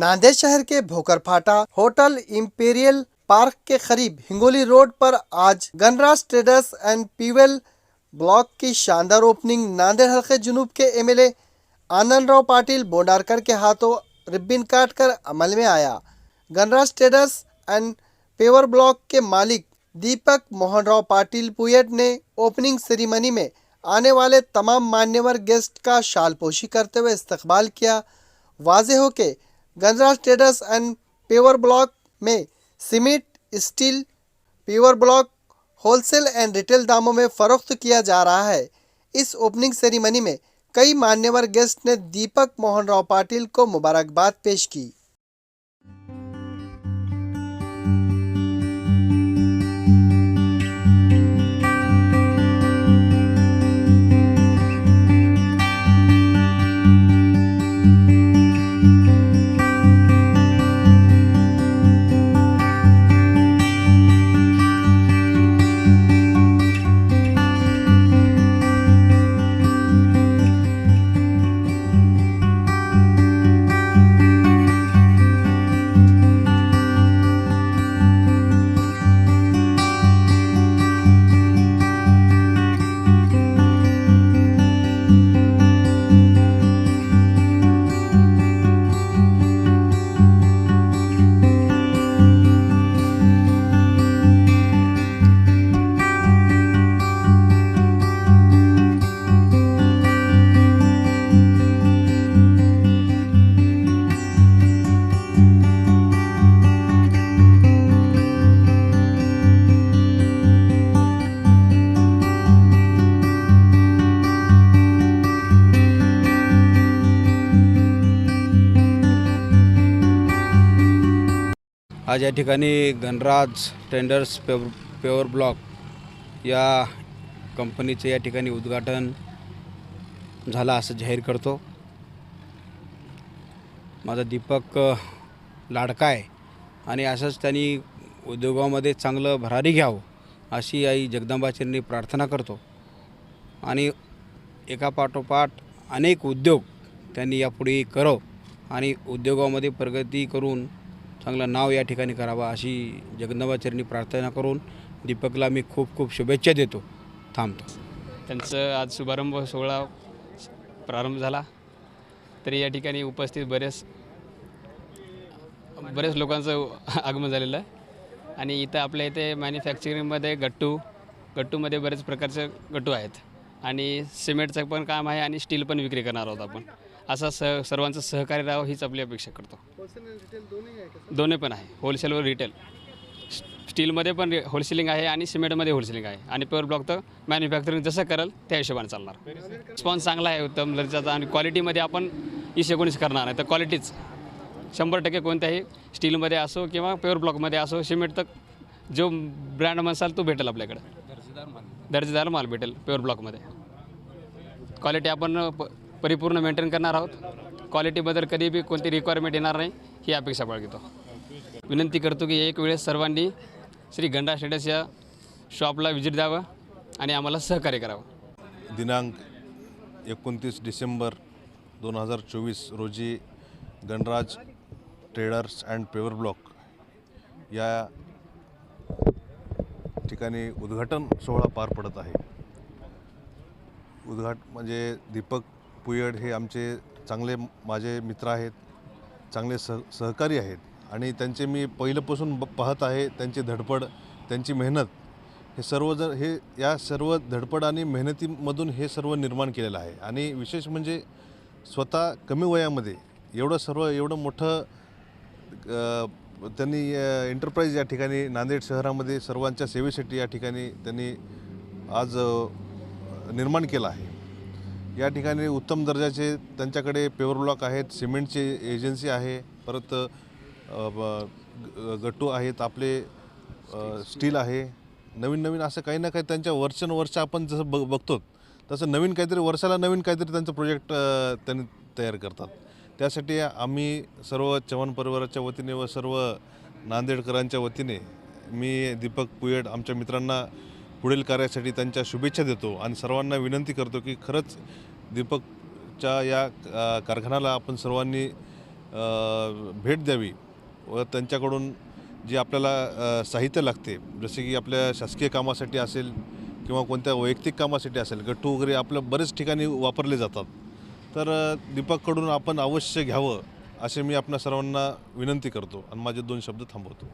नांदेड़ शहर के Bhokarphata hotel imperial park के करीब हिंगोली रोड पर आज Ganraj traders and paver block की शानदार ओपनिंग नांदेड़ हल्के जुनूब के एमएलए आनंदराव पाटिल बोंडारकर के हाथों रिब्बिन काट कर अमल में आया। Ganraj traders and paver block के मालिक दीपक मोहन राव पाटिल पुयट ने ओपनिंग सेरेमनी में आने वाले तमाम मान्यवर गेस्ट का शालपोशी करते हुए इस्तकबाल किया। वाजे हो के Ganjraj traders and paver block में cement steel, paver block, wholesale and retail दामों में फरोख्त किया जा रहा है। इस ओपनिंग सेरेमनी में कई मान्यवर गेस्ट ने दीपक मोहन राव पाटिल को मुबारकबाद पेश की। आज या ठिकाणी गणराज टेंडर्स पेवर पेवर ब्लॉक या कंपनीचे या ठिकाणी उद्घाटन झालं असं जाहीर करतो. माझा दीपक लाडका आहे आणि असंच त्यांनी उद्योगामध्ये चांगलं भरारी घ्यावं अशी आई जगदंबाचींनी प्रार्थना करतो. आणि एकापाठोपाठ अनेक उद्योग त्यांनी यापुढे करव आणि उद्योगामध्ये प्रगती करून चांगलं नाव या ठिकाणी करावं अशी जगदंबाचरणी प्रार्थना करून दीपकला मी खूप खूप शुभेच्छा देतो. थांबतो. त्यांचं आज शुभारंभ सोहळा प्रारंभ झाला. तरी या ठिकाणी उपस्थित बरेच बरेच लोकांचं आगमन झालेलं आहे. आणि इथं आपल्या इथे मॅन्युफॅक्चरिंगमध्ये गट्टू गट्टूमध्ये बरेच प्रकारचे गट्टू आहेत. आणि सिमेंटचं पण काम आहे आणि स्टील पण विक्री करणार आहोत आपण. असं सह सर्वांचं सहकार्य राहावं हीच आपली अपेक्षा करतो. दोन्ही पण आहे. होलसेल व रिटेल स्टीलमध्ये पण होलसेलिंग आहे आणि सिमेंटमध्ये होलसेलिंग आहे. आणि प्युअर ब्लॉक तर मॅन्युफॅक्चरिंग जसं करेल त्या हिशोबाने चालणार. रिस्पॉन्स चांगला आहे उत्तम दर्जाचा आणि क्वालिटीमध्ये आपण ईश एकोणीस करणार आहे. तर क्वालिटीच शंभर टक्के कोणत्याही स्टीलमध्ये असो किंवा प्युअर ब्लॉकमध्ये असो सिमेंट तर जो ब्रँड म्हणसाल तो भेटेल आपल्याकडे. दर्जेदार माल. भेटेल प्युअर ब्लॉकमध्ये क्वालिटी आपण परिपूर्ण मेंटेन करणार आहोत. क्वालिटीबद्दल कधी बी कोणती रिक्वायरमेंट येणार नाही ही अपेक्षा बाळगतो. विनंती करतो की एक वेळेस सर्वांनी श्री गंडा स्टेडस या शॉपला व्हिजिट द्यावं आणि आम्हाला सहकार्य करावं. दिनांक एकोणतीस डिसेंबर दोन हजार चोवीस रोजी Ganraj traders and paver block या ठिकाणी उद्घाटन सोहळा पार पडत आहे. उद्घाट म्हणजे दीपक पुयड हे आमचे चांगले माझे मित्र आहेत चांगले सह सहकारी आहेत आणि त्यांचे मी पहिल्यापासून ब पाहत आहे त्यांची धडपड त्यांची मेहनत हे सर्व जर हे या सर्व धडपड आणि मेहनतीमधून हे सर्व निर्माण केलेलं आहे. आणि विशेष म्हणजे स्वतः कमी वयामध्ये एवढं सर्व एवढं मोठं त्यांनी एंटरप्राईज या ठिकाणी नांदेड शहरामध्ये सर्वांच्या सेवेसाठी या ठिकाणी त्यांनी आज निर्माण केलं आहे. या ठिकाणी उत्तम दर्जाचे त्यांच्याकडे पेवर ब्लॉक आहेत सिमेंटची एजन्सी आहे परत ग- गट्टू आहेत आपले स्टील आहे. नवीन नवीन असं काही ना काही त्यांच्या वर्षानुवर्ष आपण जसं बघ बघतो तसं नवीन काहीतरी वर्षाला नवीन काहीतरी त्यांचं प्रोजेक्ट त्यांनी तयार करतात. त्यासाठी आम्ही सर्व चव्हाण परिवाराच्या वतीने व सर्व नांदेडकरांच्या वतीने मी दीपक पुयड आमच्या मित्रांना पुढील कार्यासाठी त्यांच्या शुभेच्छा देतो आणि सर्वांना विनंती करतो की खरंच दीपकच्या या कारखान्याला आपण सर्वांनी भेट द्यावी व त्यांच्याकडून जे आपल्याला साहित्य लागते जसे की आपल्या शासकीय कामासाठी असेल किंवा कोणत्या वैयक्तिक कामासाठी असेल गट्टू वगैरे आपल्या बरेच ठिकाणी वापरले जातात. तर दीपककडून आपण अवश्य घ्यावं असे मी आपल्या सर्वांना विनंती करतो आणि माझे दोन शब्द थांबवतो.